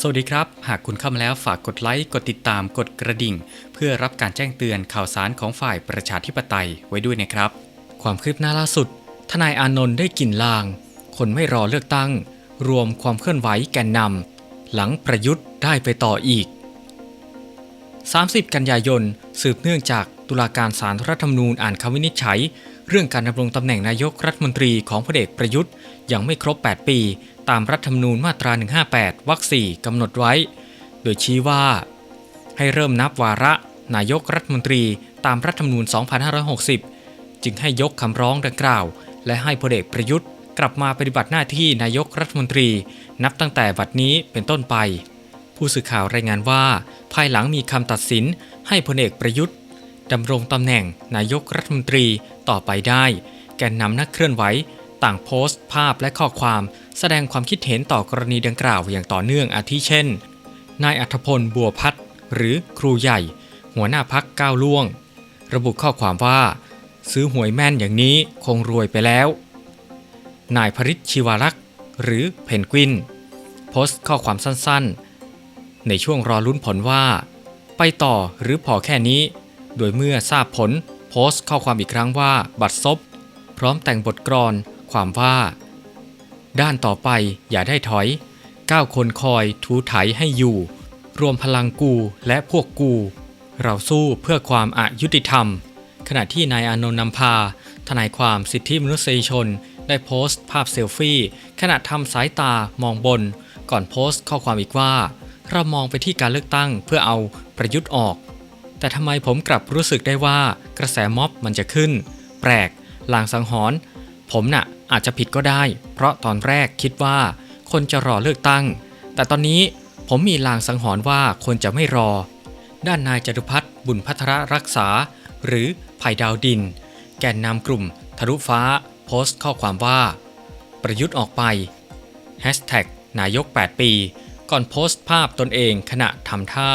สวัสดีครับ หากคุณเข้ามาแล้วฝากกดไลค์ กดติดตาม กดกระดิ่ง เพื่อรับการแจ้งเตือนข่าวสารของฝ่ายประชาธิปไตยไว้ด้วยนะครับ ความคืบหน้าล่าสุด ทนายอานนท์ได้กลิ่นลาง คนไม่รอเลือกตั้ง รวมความเคลื่อนไหวแกนนำหลังประยุทธ์ได้ไปต่ออีก 30 กันยายน สืบเนื่องจากตุลาการศาลรัฐธรรมนูญอ่านคำวินิจฉัย เรื่องการดำรงตำแหน่งนายกรัฐมนตรีของพลเอกประยุทธ์ยังไม่ครบ 8 ปี ตามรัฐธรรมนูญมาตรา 158 วรรค 4กำหนดไว้ โดยชี้ว่า ให้เริ่มนับวาระนายกรัฐมนตรีตามรัฐธรรมนูญ 2560 จึงให้ยกคำร้องดังกล่าว และให้พลเอกประยุทธ์ กลับมาปฏิบัติหน้าที่นายกรัฐมนตรี นับตั้งแต่บัดนี้เป็นต้นไป ผู้สื่อข่าวรายงานว่า ภายหลังมีคำตัดสิน ให้พลเอกประยุทธ์ดำรงตำแหน่งนายกรัฐมนตรีต่อไปได้ แกนนำนักเคลื่อนไหว ต่างโพสต์ ภาพและข้อความ แสดงความคิดเห็นต่อกรณีดังกล่าวอย่างต่อเนื่องอาทิเช่น นายอัธพลบัวพัฒหรือครูใหญ่ หัวหน้าพักก้าวล่วง ระบุข้อความว่า ซื้อหวยแม่นอย่างนี้คงรวยไปแล้ว นายพริชชิวารักษ์หรือเพนกวิน โพสต์ข้อความสั้นๆ ในช่วงรอลุ้นผลว่า ไปต่อหรือพอแค่นี้ โดยเมื่อทราบผล โพสต์ข้อความอีกครั้งว่าบัตรซบพร้อมแต่งบทกรอน ความว่า ด้านต่อไปอย่าได้ถอยก้าวคนคอยถูไถให้อยู่ รวมพลังกูและพวกกู เราสู้เพื่อความอายุติธรรม ขณะที่นายอานนท์นำพา ทนายความสิทธิมนุษยชน ได้โพสต์ภาพเซลฟี่ ขณะทำสายตามองบน ก่อนโพสต์ข้อความอีกว่า เรามองไปที่การเลือกตั้งเพื่อเอาประยุทธ์ออก แต่ทำไมผมกลับรู้สึกได้ว่ากระแสม็อบมันจะขึ้น แปลกลางสังหรณ์ผมน่ะ อาจจะผิดก็ได้ เพราะตอนแรกคิดว่า คนจะรอเลือกตั้ง แต่ตอนนี้ผมมีลางสังหรณ์ว่าคนจะไม่รอ ด้านนายจตุพัฒน์บุญพัทรรักษา หรือไผ่ดาวดิน แกนนำกลุ่ม ทะลุฟ้า โพสต์ข้อความว่า ประยุทธ์ออกไป Hashtag นายก 8 ปี ก่อนโพสต์ภาพตนเองขณะทำท่า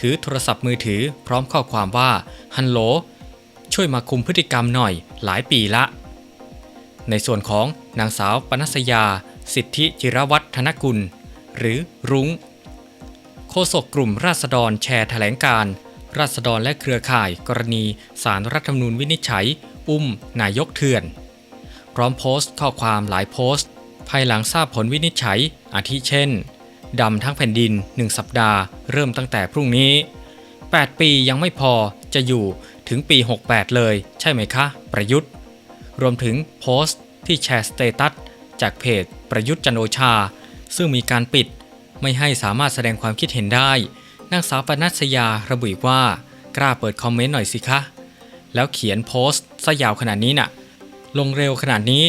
ถือโทรศัพท์มือถือพร้อมข้อความว่าฮัลโหลช่วยมาคุมพฤติกรรมหน่อยหลายปีละ ในส่วนของนางสาวปนัสยา สิทธิจิรวัฒนกุล หรือรุง้ง โฆษกกลุ่มราษฎรแชร์แถลงการ์ราษฎรและเครือข่ายกรณีสารรัฐธรรมนูญวินิจฉัย อุ้ม นายกเถื่อน พร้อมโพสต์ข้อความหลายโพสต์ ภายหลังทราบผลวินิจฉัย อาทิเช่น ดำทั้งแผ่นดิน 1 สัปดาห์ เริ่มตั้งแต่พรุ่งนี้ 8 ปียังไม่พอจะอยู่ถึงปี 68 เลย ใช่ไหมคะ ประยุทธ์ รวมถึงโพสต์ที่แชร์สเตตัสจากเพจประยุทธ์จันโอชา ซึ่งมีการปิด ไม่ให้สามารถแสดงความคิดเห็นได้ นางสาวปนัสยาระบุว่า กล้าเปิดคอมเมนต์หน่อยสิคะ แล้วเขียนโพสต์ซะยาวขนาดนี้น่ะ ลงเร็วขนาดนี้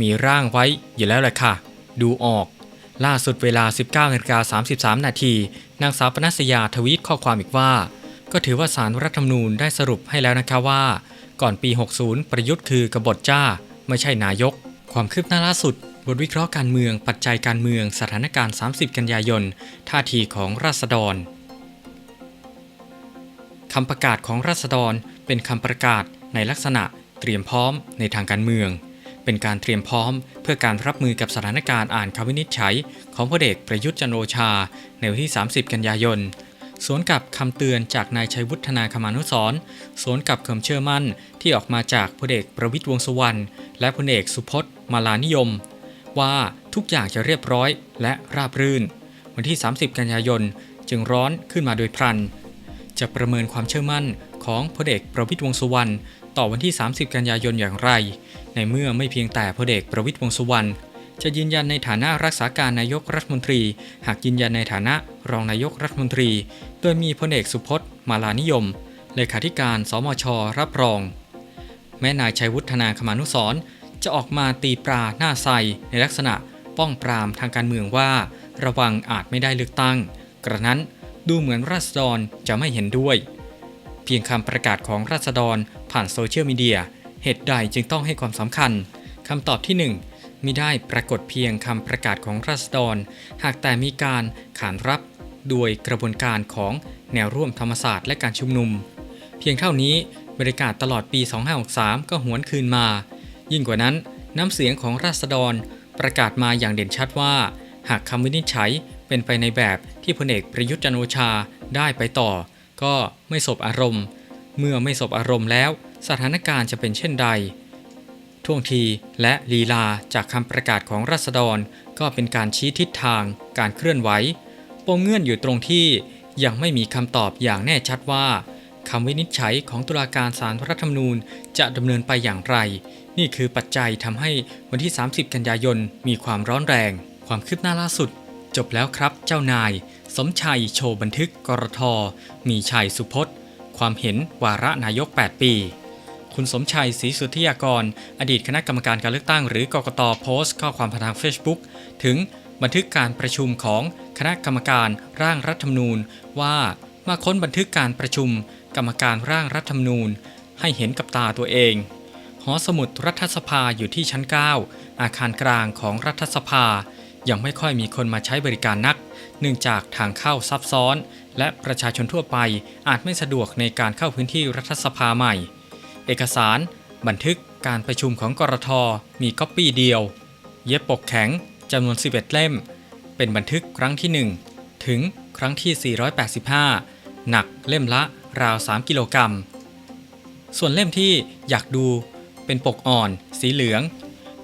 มีร่างไว้อยู่แล้วแหละค่ะ ดูออก ล่าสุดเวลา 19นาฬิกา33 นาที นางสาวปนัสยาทวีตข้อความอีกว่า ก็ถือว่าสารรัฐธรรมนูญได้สรุปให้แล้วนะคะว่า ก่อนปี 60 ประยุทธ์คือกบฏจ้า ไม่ใช่นายก ความคืบหน้าล่าสุด บทวิเคราะห์การเมือง ปัจจัยการเมือง สถานการณ์ 30 กันยายน ท่าทีของราษฎรคำประกาศของราษฎรเป็นคำประกาศในลักษณะเตรียมพร้อมในทางการเมือง เป็นการเตรียมพร้อม เพื่อการรับมือกับสถานการณ์อ่านคำวินิจฉัย ของพลเอกประยุทธ์จันโอชา ในวันที่ 30 กันยายน สวนกับคำเตือนจากนายชัยวุฒนาคมานุสร์สวนกับความเชื่อมั่นที่ออกมาจากพลเอกประวิตรวงสุวรรณและพลเอกสุพจน์มาลานิยม ว่าทุกอย่างจะเรียบร้อยและราบรื่น วันที่ 30 กันยายนจึงร้อนขึ้นมาโดยพลัน จะประเมินความเชื่อมั่นของพลเอกประวิตรวงสุวรรณต่อวันที่ 30 กันยายนอย่างไร ในเมื่อไม่เพียงแต่พลเอกประวิตรวงสุวรรณ จะยืนยันในฐานะรักษาการนายกรัฐมนตรี หากยืนยันในฐานะรองนายกรัฐมนตรี โดยมีพลเอกสุพจน์มาลานิยม เลขาธิการ สมช รับรอง แม้นายชัยวุฒนาคมานุสรจะออกมาตีปราหน้าใสในลักษณะป้องปรามทางการเมืองว่า ระวังอาจไม่ได้เลือกตั้ง กระนั้นดูเหมือนราษฎรจะไม่เห็นด้วย เพียงคำประกาศของราษฎรผ่านโซเชียลมีเดียเหตุใดจึงต้องให้ความสำคัญคำตอบที่ 1 มิได้ปรากฏเพียงคำประกาศของราษฎร หากแต่มีการขานรับโดยกระบวนการของแนวร่วมธรรมศาสตร์และการชุมนุม เพียงเท่านี้บรรยากาศตลอดปี 2563 ก็หวนคืนมา ยิ่งกว่านั้นน้ำเสียงของราษฎรประกาศมาอย่างเด่นชัดว่า หากคำวินิจฉัยเป็นไปในแบบที่พลเอกประยุทธ์จันโอชาได้ไปต่อ ก็ไม่สบอารมณ์ เมื่อไม่สบอารมณ์แล้ว สถานการณ์จะเป็นเช่นใด ท่วงทีและลีลาจากคำประกาศของรัษฎรก็เป็นการชี้ทิศทาง การเคลื่อนไหวปมเงื่อนอยู่ตรงที่ยังไม่มีคำตอบอย่างแน่ชัดว่าคำวินิจฉัยของตุลาการศาลรัฐธรรมนูญจะดำเนินไปอย่างไร นี่คือปัจจัยทำให้วันที่ 30 กันยายนมีความร้อนแรง ความคืบหน้าล่าสุด จบแล้วครับเจ้านาย สมชัยโชว์บันทึกกรทมีชัยสุพจน์ ความเห็นวาระนายก 8 ปี คุณสมชัยศรีสุทธิยากร อดีตคณะกรรมการการเลือกตั้งหรือกกตโพสต์ ข้อความผ่านทาง Facebook ถึงบันทึกการประชุมของคณะกรรมการร่างรัฐธรรมนูญ ว่ามาค้นบันทึกการประชุม กรรมการร่างรัฐธรรมนูญ ให้เห็นกับตาตัวเอง หอสมุดรัฐสภาอยู่ที่ชั้น 9 อาคารกลางของรัฐสภา ยังไม่ค่อยมีคนมาใช้บริการนัก เนื่องจากทางเข้าซับซ้อน และประชาชนทั่วไปอาจไม่สะดวกในการเข้าพื้นที่รัฐสภาใหม่ เอกสาร บันทึกการประชุมของกรทมีก๊อปปี้เดียว เย็บปกแข็งจำนวน 11 เล่ม เป็นบันทึกครั้งที่ 1 ถึงครั้งที่ 485 หนักเล่มละราว 3 กิโลกรัม ส่วนเล่มที่อยากดูเป็นปกอ่อนสีเหลือง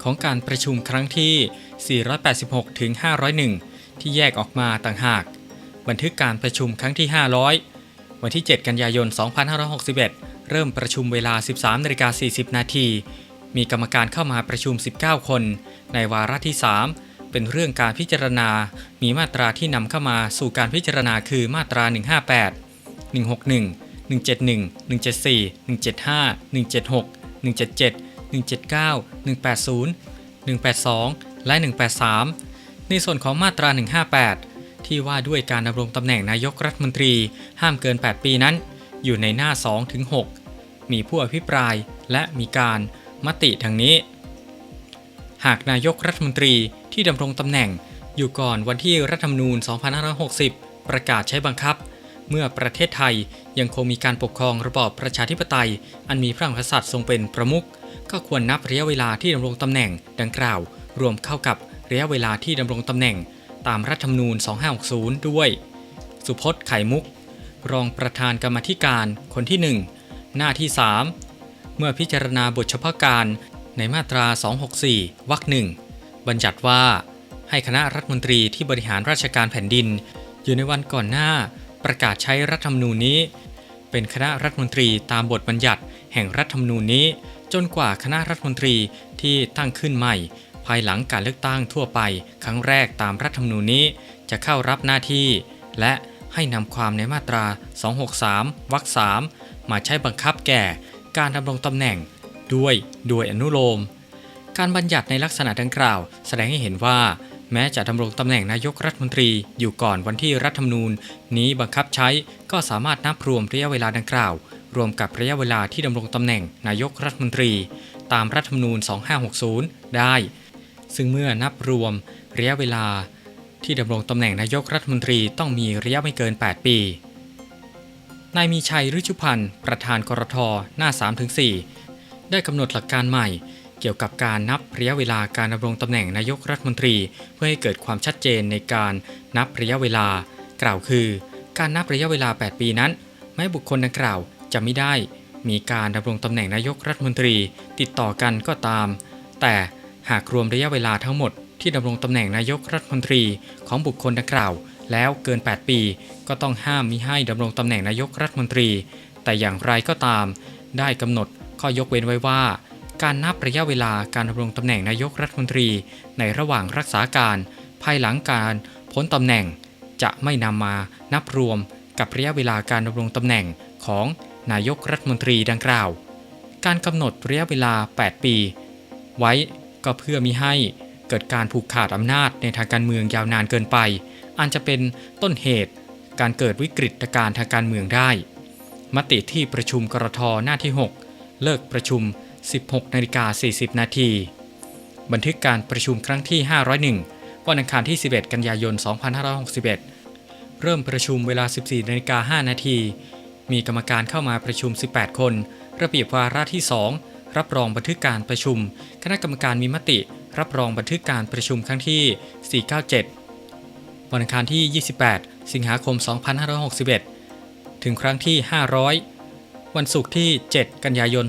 ของการประชุมครั้งที่ 486 ถึง 501 ที่แยกออกมาต่างหาก บันทึกการประชุมครั้งที่ 500 วันที่ 7 กันยายน 2561 เริ่มประชุมเวลา 13นาฬิกา40 นาที มีกรรมการเข้ามาประชุม 19 คน ในวาระที่ 3 เป็นเรื่องการพิจารณา มีมาตราที่นำเข้ามาสู่การพิจารณาคือมาตรา 158 161 171 174 175 176 177 179 180 182 และ 183 ในส่วนของมาตรา 158 ที่ว่าด้วยการดำรงตำแหน่งนายกรัฐมนตรี ห้ามเกิน 8 ปีนั้น อยู่ในหน้า2ถึง6มีผู้อภิปรายและมีการมติดังนี้ หากนายกรัฐมนตรีที่ดำรงตำแหน่งอยู่ก่อนวันที่รัฐธรรมนูญ 2560 ประกาศใช้บังคับ เมื่อประเทศไทยยังคงมีการปกครองระบอบประชาธิปไตย อันมีพระมหากษัตริย์ทรงเป็นประมุขก็ควรนับระยะเวลาที่ดำรงตำแหน่งดังกล่าว รวมเข้ากับระยะเวลาที่ดำรงตำแหน่ง ตามรัฐธรรมนูญ 2560 ด้วย สุพจน์ไข่มุก รองประธานกรรมธิการคนที่ 1 หน้าที่ 3 เมื่อพิจารณาบทเฉพาะการในมาตรา 264 วรรคหนึ่งบัญญัติว่า ให้คณะรัฐมนตรีที่บริหารราชการแผ่นดิน อยู่ในวันก่อนหน้าประกาศใช้รัฐธรรมนูญนี้ เป็นคณะรัฐมนตรีตามบทบัญญัติแห่งรัฐธรรมนูญนี้ จนกว่าคณะรัฐมนตรีที่ตั้งขึ้นใหม่ ภายหลังการเลือกตั้งทั่วไป ครั้งแรกตามรัฐธรรมนูญนี้จะเข้ารับหน้าที่ และ ให้นำความในมาตรา 263 วรรค3มาใช้บังคับแก่การดำรงตำแหน่งด้วยโดยอนุโลม การบัญญัติในลักษณะดังกล่าว แสดงให้เห็นว่า แม้จะดำรงตำแหน่งนายกรัฐมนตรีอยู่ก่อนวันที่รัฐธรรมนูญ นี้บังคับใช้ก็สามารถนับรวมระยะเวลาดังกล่าว รวมกับระยะเวลาที่ดำรงตำแหน่งนายกรัฐมนตรี ตามรัฐธรรมนูญ 2560 ได้ ซึ่งเมื่อนับรวมระยะเวลา ที่ดำรงตำแหน่งนายกรัฐมนตรีต้องมีระยะไม่เกิน 8 ปี นายมีชัยฤชุพันธ์ประธานกรทหน้า 3-4 ได้กำหนดหลักการใหม่ เกี่ยวกับการนับระยะเวลาการดำรงตำแหน่งนายกรัฐมนตรี เพื่อให้เกิดความชัดเจนในการนับระยะเวลา กล่าวคือ การนับระยะเวลา 8 ปีนั้น แม้บุคคลดังกล่าวจะไม่ได้ มีการดำรงตำแหน่งนายกรัฐมนตรี ติดต่อกันก็ตาม แต่หากรวมระยะเวลาทั้งหมด ที่ดำรงตำแหน่งนายกรัฐมนตรีของบุคคลดังกล่าว แล้วเกิน 8 ปี ก็ต้องห้ามมิให้ดำรงตำแหน่งนายกรัฐมนตรี แต่อย่างไรก็ตาม ได้กำหนดข้อยกเว้นไว้ว่า การนับระยะเวลาการดำรงตำแหน่งนายกรัฐมนตรี ในระหว่างรักษาการ ภายหลังการพ้นตำแหน่ง จะไม่นำมานับรวมกับระยะเวลาการดำรงตำแหน่งของนายกรัฐมนตรีดังกล่าว การกำหนดระยะเวลา 8 ปี ไว้ก็เพื่อมิให้ กิดการผูกขาดอำนาจในทางการเมืองยาวนานเกินไป อันจะเป็นต้นเหตุ การเกิดวิกฤตการทางการเมืองได้ มติที่ประชุมกรทหน้าที่ 6 เลิกประชุม 16นาฬิกา40 นาทีบันทึกการประชุมครั้งที่ 501 วันอังคารที่ 11 กันยายน 2561 เริ่มประชุมเวลา 14นาฬิกา5นาที มีกรรมการเข้ามาประชุม 18 คน ระเบียบวาระที่ 2 รับรองบันทึกการประชุม คณะกรรมการมีมติ รับรองบันทึกการประชุมครั้งที่ 497 วันอังคารที่ 28 สิงหาคม 2561 ถึงครั้งที่ 500 วันศุกร์ที่ 7 กันยายน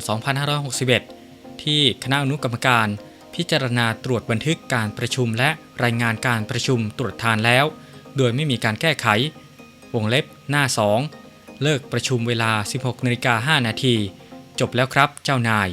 2561 ที่คณะอนุกรรมการ พิจารณาตรวจบันทึกการประชุมและรายงานการประชุมตรวจทานแล้ว โดยไม่มีการแก้ไข วงเล็บหน้า 2 เลิกประชุมเวลา 16นาฬิกา5นาทีจบแล้วครับเจ้านาย